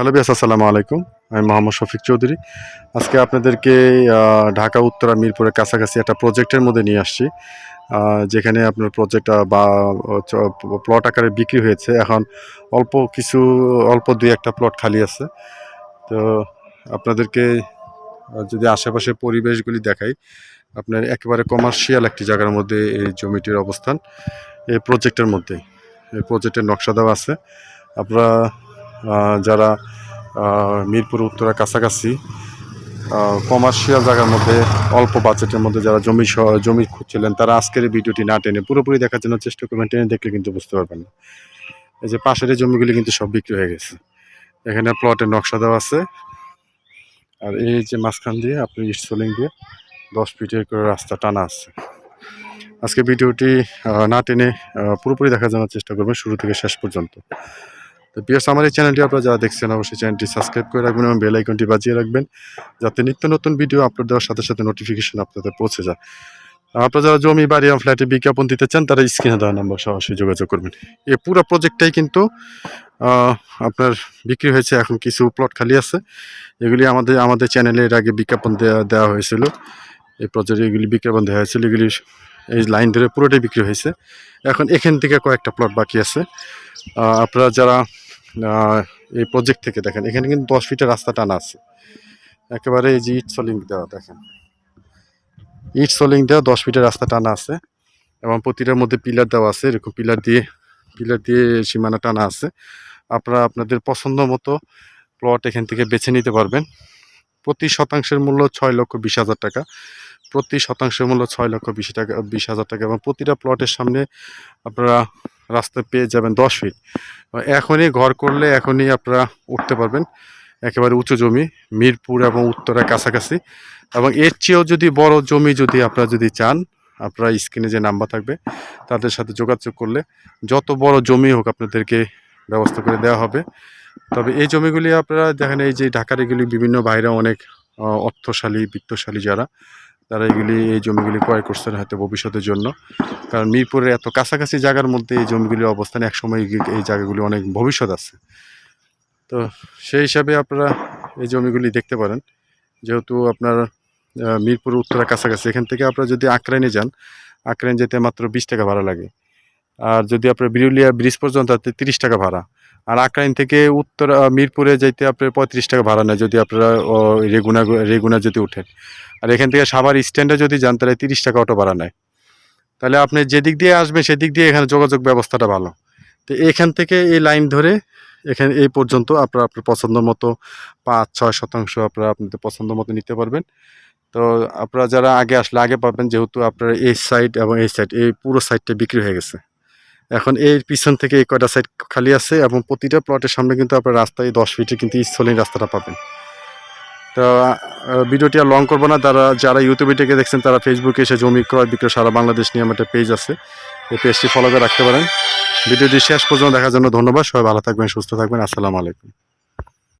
Hello বিয়াস, আসসালামু আলাইকুম। আমি মোহাম্মদ শফিক চৌধুরী। আজকে আপনাদেরকে ঢাকা, উত্তরা, মিরপুরের কাছাকাছি একটা প্রজেক্টের মধ্যে নিয়ে আসছি। যেখানে আপনার প্রজেক্ট বা প্লট আকারে বিক্রি হয়েছে। এখন অল্প কিছু, অল্প দুই একটা প্লট খালি আছে। তো আপনাদেরকে যদি আশেপাশে পরিবেশগুলি দেখাই, আপনার একেবারে কমার্শিয়াল একটি জায়গার মধ্যে এই জমিটির অবস্থান, এই প্রজেক্টের মধ্যে। এই প্রজেক্টের নকশা দেওয়া আছে। আপনারা যারা মিরপুর, উত্তরা কাছাকাছি কমার্শিয়াল জায়গার মধ্যে, অল্প বাজেটের মধ্যে যারা জমি জমি খুঁজছিলেন, তারা আজকের এই ভিডিওটি না টেনে পুরোপুরি দেখার জন্য চেষ্টা করবেন, টেনে দেখলে কিন্তু বুঝতে পারবেন না। এই যে পাশের জমিগুলি কিন্তু সব বিক্রি হয়ে গেছে। এখানে প্লটের নকশা দেওয়া আছে। আর এই যে মাঝখান দিয়ে, আপনি ইস্টসোলিং দিয়ে দশ ফিটের করে রাস্তা টানা আছে। আজকে ভিডিওটি না টেনে পুরোপুরি দেখার জন্য চেষ্টা করবেন, শুরু থেকে শেষ পর্যন্ত। তো বিয়ার্স আমার এই চ্যানেলটি আপনারা যারা দেখছেন, অবশ্যই চ্যানেলটি সাবস্ক্রাইব করে রাখবেন এবং বেল আইকনটি বাজিয়ে রাখবেন, যাতে নিত্য নতুন ভিডিও আপলোড দেওয়ার সাথে সাথে নোটিফিকেশন আপনাদের পৌঁছে যায়। আপনারা যারা জমি, বাড়ি ফ্ল্যাটে বিজ্ঞাপন দিতে চান, তারা স্ক্রিনে দেওয়া নাম্বার সরাসরি যোগাযোগ করবেন। এই পুরো প্রজেক্টটাই কিন্তু আপনার বিক্রি হয়েছে, এখন কিছু প্লট খালি আছে। এগুলি আমাদের আমাদের চ্যানেলে এর আগে বিজ্ঞাপন দেওয়া দেওয়া হয়েছিল। এই প্রজেক্টে এগুলি বিজ্ঞাপন দেওয়া হয়েছিল, এগুলি এই লাইন ধরে পুরোটাই বিক্রি হয়েছে। এখন এখান থেকে কয়েকটা প্লট বাকি আছে। আপনারা যারা এই প্রজেক্ট থেকে দেখেন, এখানে কিন্তু দশ ফিটের রাস্তা টানা আছে। একেবারে এই যে ইট সলিং দেওয়া, দেখেন। ইট সলিং দেওয়া দশ ফিটের রাস্তা টানা আছে এবং প্রতিটার মধ্যে পিলার দেওয়া আছে, এরকম পিলার দিয়ে পিলার দিয়ে সীমানা টানা আছে। আপনারা আপনাদের পছন্দ মতো প্লট এখান থেকে বেছে নিতে পারবেন। প্রতি শতাংশের মূল্য ছয় লক্ষ বিশ হাজার টাকা। প্রতি শতাংশের মূল্য ছয় লক্ষ বিশ টাকা, বিশ হাজার টাকা এবং প্রতিটা প্লটের সামনে আপনারা রাস্তা পেয়ে যাবেন দশ ফিট এখনই ঘর করলে এখনই আপনারা উঠতে পারবেন। একেবারে উঁচু জমি, মিরপুর এবং উত্তরের কাছাকাছি। এবং এর চেয়েও যদি বড় জমি যদি আপনারা যদি চান, আপনারা স্ক্রিনে যে নাম্বার থাকবে, তাদের সাথে যোগাযোগ করলে যত বড় জমি হোক আপনাদেরকে ব্যবস্থা করে দেওয়া হবে। তবে এই জমিগুলি আপনারা দেখেন, এই যে ঢাকার এগুলি বিভিন্ন বাইরে অনেক অর্থশালী, বিত্তশালী যারা তারা এগুলি, এই জমিগুলি ক্রয় করছেন হয়তো ভবিষ্যতের জন্য। কারণ মিরপুরের এত কাছাকাছি জায়গার মধ্যে এই জমিগুলির অবস্থান একসময় এই- জায়গাগুলি অনেক ভবিষ্যৎ আছে। তো সেই হিসাবে আপনারা এই জমিগুলি দেখতে পারেন। যেহেতু আপনার মিরপুর উত্তরা কাছাকাছি, এখান থেকে আপনারা যদি আক্রাইনে যান আক্রাইন যেতে মাত্র বিশ টাকা ভাড়া লাগে। আর যদি আপনার বিরুলিয়া ব্রিজ পর্যন্ত তিরিশ টাকা ভাড়া। আর আক্রাইন থেকে উত্তর মিরপুরে যাইতে আপনার পঁয়ত্রিশ টাকা ভাড়া নেয় যদি আপনারা রেগুনা রেগুনা যদি উঠেন। আর এখান থেকে সাভার স্ট্যান্ডে যদি যান তাহলে তিরিশ টাকা অটো ভাড়া নেয়। তাহলে আপনি যেদিক দিয়ে আসবেন সেদিক দিয়ে এখানে যোগাযোগ ব্যবস্থাটা ভালো। তো এখান থেকে এই লাইন ধরে এখানে এই পর্যন্ত আপনারা, আপনার পছন্দ মতো পাঁচ, ছয় শতাংশ আপনারা আপনাদের পছন্দ মতো নিতে পারবেন। তো আপনারা যারা আগে আসলে, আগে পাবেন যেহেতু আপনার এই সাইড এবং এই সাইড এই পুরো সাইডটা বিক্রি হয়ে গেছে। এখন এই পিছন থেকে এই কয়টা সাইড খালি আছে এবং প্রতিটা প্লটের সামনে কিন্তু আপনার রাস্তায় দশ ফিটে কিন্তু স্থলীন রাস্তাটা পাবেন। তো ভিডিওটি আর লং করব না। তারা, যারা ইউটিউবে থেকে দেখছেন, তারা ফেসবুকে এসে জমি ক্রয় বিক্রয় সারা বাংলাদেশ নিয়ে আমার একটা পেজ আছে। এই পেজটি ফলো করে রাখতে পারেন। ভিডিওটি শেষ পর্যন্ত দেখার জন্য ধন্যবাদ। সবাই ভালো থাকবেন, সুস্থ থাকবেন। আসসালামু আলাইকুম।